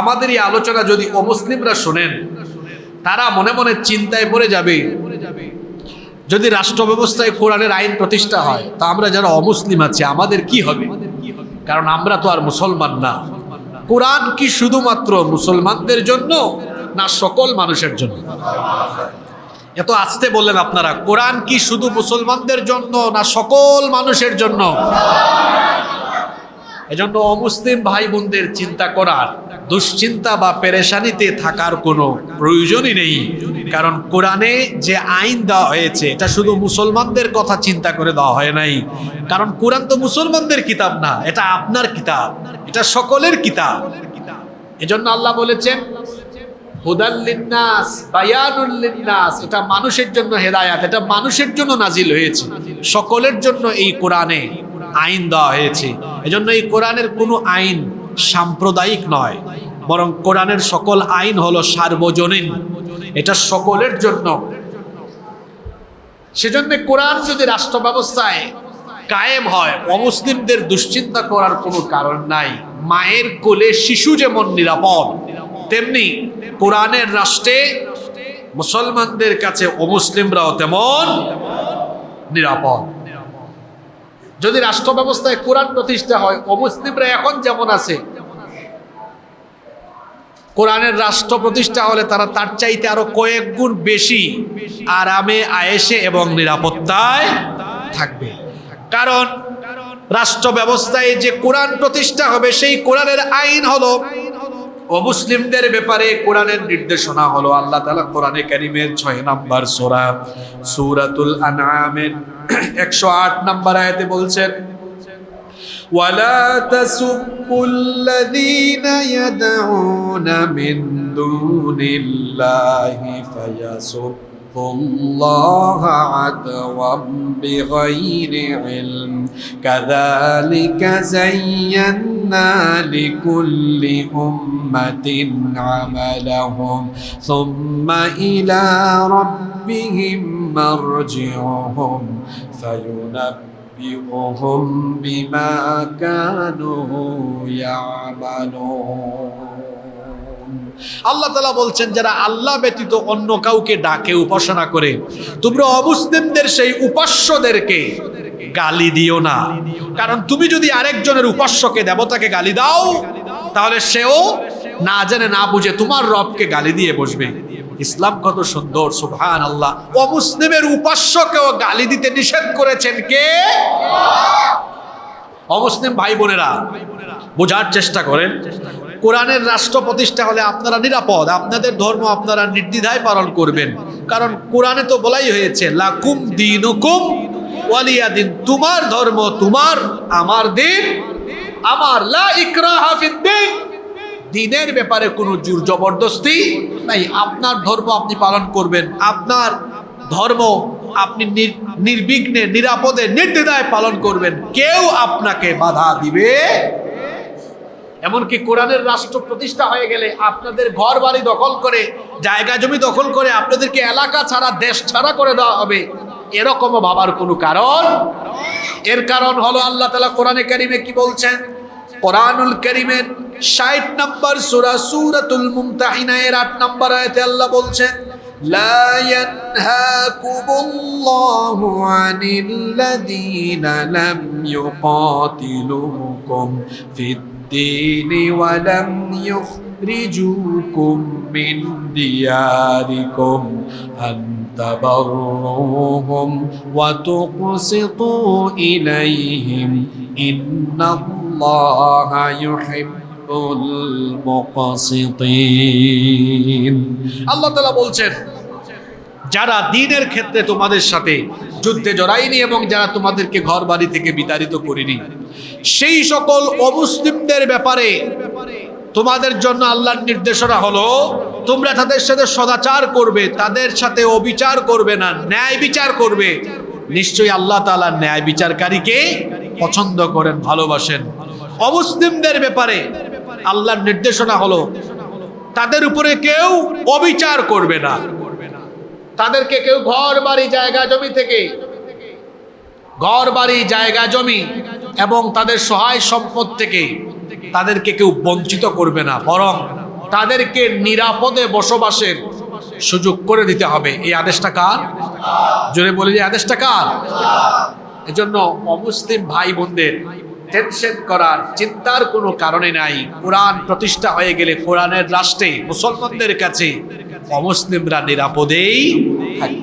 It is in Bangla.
আমাদের এই আলোচনা যদি অমুসলিমরা শোনেন, তারা মনে মনে চিন্তায় পড়ে যাবে। যদি রাষ্ট্র ব্যবস্থায় কোরআনের আইন প্রতিষ্ঠা হয়, তা আমরা যারা অমুসলিম আছি, আমাদের কি হবে? কারণ আমরা তো আর মুসলমান না। কোরআন কি শুধুমাত্র মুসলমানদের জন্য, না সকল মানুষের জন্য? এত আসতে বললেন আপনারা, কোরআন কি শুধু মুসলমানদের জন্য, না সকল মানুষের জন্য? এজন্য অমুসলিম ভাই বোনদের চিন্তা করার, দুশ্চিন্তা বা পেরেশানিতে থাকার কোনো প্রয়োজনই নেই। কারণ কোরআনে যে আইন দেওয়া হয়েছে, এটা শুধু মুসলমানদের কথা চিন্তা করে দেওয়া হয় নাই। কারণ কোরআন তো মুসলমানদের কিতাব না, এটা আপনার কিতাব, এটা সকলের কিতাব। এজন্য আল্লাহ বলেছেন এটা মানুষের জন্য হেদায়াত, এটা মানুষের জন্য নাজিল হয়েছে। সকলের জন্য এই কোরআনে আইন দেওয়া হয়েছে। এজন্য এই কোরআনের কোনো আইন সাম্প্রদায়িক নয়, বরং কোরআনের সকল আইন হলো সার্বজনীন। এটা সকলের জন্য। সেজন্য কোরআন যদি রাষ্ট্র ব্যবস্থায় কায়েম হয়, অমুসলিমদের দুশ্চিন্তা করার কোনো কারণ নাই। মায়ের কোলে শিশু যেমন নিরাপদ, তেমনি কোরআনের রাষ্ট্রে মুসলমানদের কাছে অমুসলিমরাও তেমন নিরাপদ। যদি রাষ্ট্র ব্যবস্থায় কোরআন প্রতিষ্ঠা হয় অমুসলিমরা এখন যেমন আছে, কোরআনের রাষ্ট্র প্রতিষ্ঠা হলে তারা তার চাইতে আরও কয়েক গুণ বেশি আরামে আয়েসে এবং নিরাপত্তায় থাকবে। কারণ রাষ্ট্র ব্যবস্থায় যে কোরআন প্রতিষ্ঠা হবে, সেই কোরআনের আইন হলো অমুসলিমদের ব্যাপারে কোরআনের নির্দেশনা হলো আল্লাহ তালা কোরআনে কারিমের ছয় নাম্বার সোরা সুরাতুল আনামের একশো আট নাম্বার আয়াতে বলছেন ولا تسبوا الذين يدعون من دون الله فيسبوا الله عدوا بغير علم. كذلك زينا لكل أمة عملهم. ثم إلى ربهم مرجعهم. فينبئهم ينبئهم بما كانوا يعملون. আল্লাহ তালা বলছেন, যারা আল্লাহ ব্যতীত অন্য কাউকে ডাকে, উপাসনা করে, তোমরা অমুসলিমদের সেই উপাস্যদেরকে গালি দিও না। কারণ তুমি যদি আরেকজনের উপাস্যকে, দেবতাকে গালি দাও, তাহলে সেও না জেনে, না বুঝে তোমার রবকে গালি দিয়ে বসবে। ইসলাম কত সুন্দর সুবহান আল্লাহ অমুসলিমের উপাস্যকেও গালি দিতে নিষেধ করেছেন কে? অমুসলিম ভাই বোনেরা, বোঝার চেষ্টা করেন কোরআনের রাষ্ট্র প্রতিষ্ঠা হলে আপনারা নিরাপদ, আপনাদের ধর্ম আপনারা নির্দ্বিধায় পালন করবেন। কারণ কোরআনে তো বলাই হয়েছে, লাকুম দিনুকুম ওয়ালিয়া দিন, তোমার ধর্ম তোমার, আমার দিন, আমার লা ফিদ্দিন দিনের ব্যাপারে কোনো জোর জবরদস্তি নাই, আপনার ধর্ম আপনি পালন করবেন, আপনার ধর্ম আপনি নির- নির্বিঘ্নে, নিরাপদে, নির্দ্বিধায় পালন করবেন। কেউ আপনাকে বাধা দিবে এমনকি কোরআনের রাষ্ট্র প্রতিষ্ঠা হয়ে গেলে আপনাদের ঘর বাড়ি দখল করে জায়গা জমি দখল করে আপনাদেরকে এলাকা ছাড়া দেশ ছাড়া করে দেওয়া হবে এরকমও ভাবার কোনো কারণ এর কারণ হলো আল্লাহ তালা কোরআনে কারিমে কি বলছেন কোরআনুল করিমের ষাট নম্বর সুরা সুরাতুল মুমতাহিনা এর আট নম্বর আয়াতে আল্লাহ বলছেন لا ينهاكم الله عن الذين لم يقاتلوكم في الدين ولم يخرجوكم من دياركم أن تبروهم وتقسطوا إليهم إن الله يحب المقسطين আল্লাহ তালা বলছেন যারা দিনের ক্ষেত্রে তোমাদের সাথে যুদ্ধে জড়াইনি এবং যারা তোমাদেরকে ঘর বাড়ি থেকে বিতাড়িত করিনি সেই সকল অমুসলিমদের ব্যাপারে তোমাদের জন্য আল্লাহর নির্দেশনা হলো, তোমরা তাদের সাথে সদাচার করবে, তাদের সাথে অবিচার করবে না, ন্যায় বিচার করবে। নিশ্চয়ই আল্লাহ তাআলা ন্যায় বিচারকারীকে পছন্দ করেন, ভালোবাসেন। অমুসলিমদের ব্যাপারে আল্লাহর নির্দেশনা হলো, তাদের উপরে কেউ অবিচার করবে না। তাদেরকে কেউ ঘর, বাড়ি, জায়গা, জমি থেকে ঘর বাড়ি জায়গা, জমি এবং তাদের সহায় সম্পদ থেকে তাদেরকে কেউ বঞ্চিত করবে না, বরং তাদেরকে নিরাপদে বসবাসের সুযোগ করে দিতে হবে। এই আদেশটা কার? জোরে বলি যে আদেশটা কার? এজন্য অমুসলিম ভাই বোনদের টেনশন করার চিন্তার কোনো কারণে নাই। কোরআন প্রতিষ্ঠা হয়ে গেলে কোরআনের রাষ্ট্রে মুসলমানদের কাছে অমুসলিমরা নিরাপদেই থাকবে।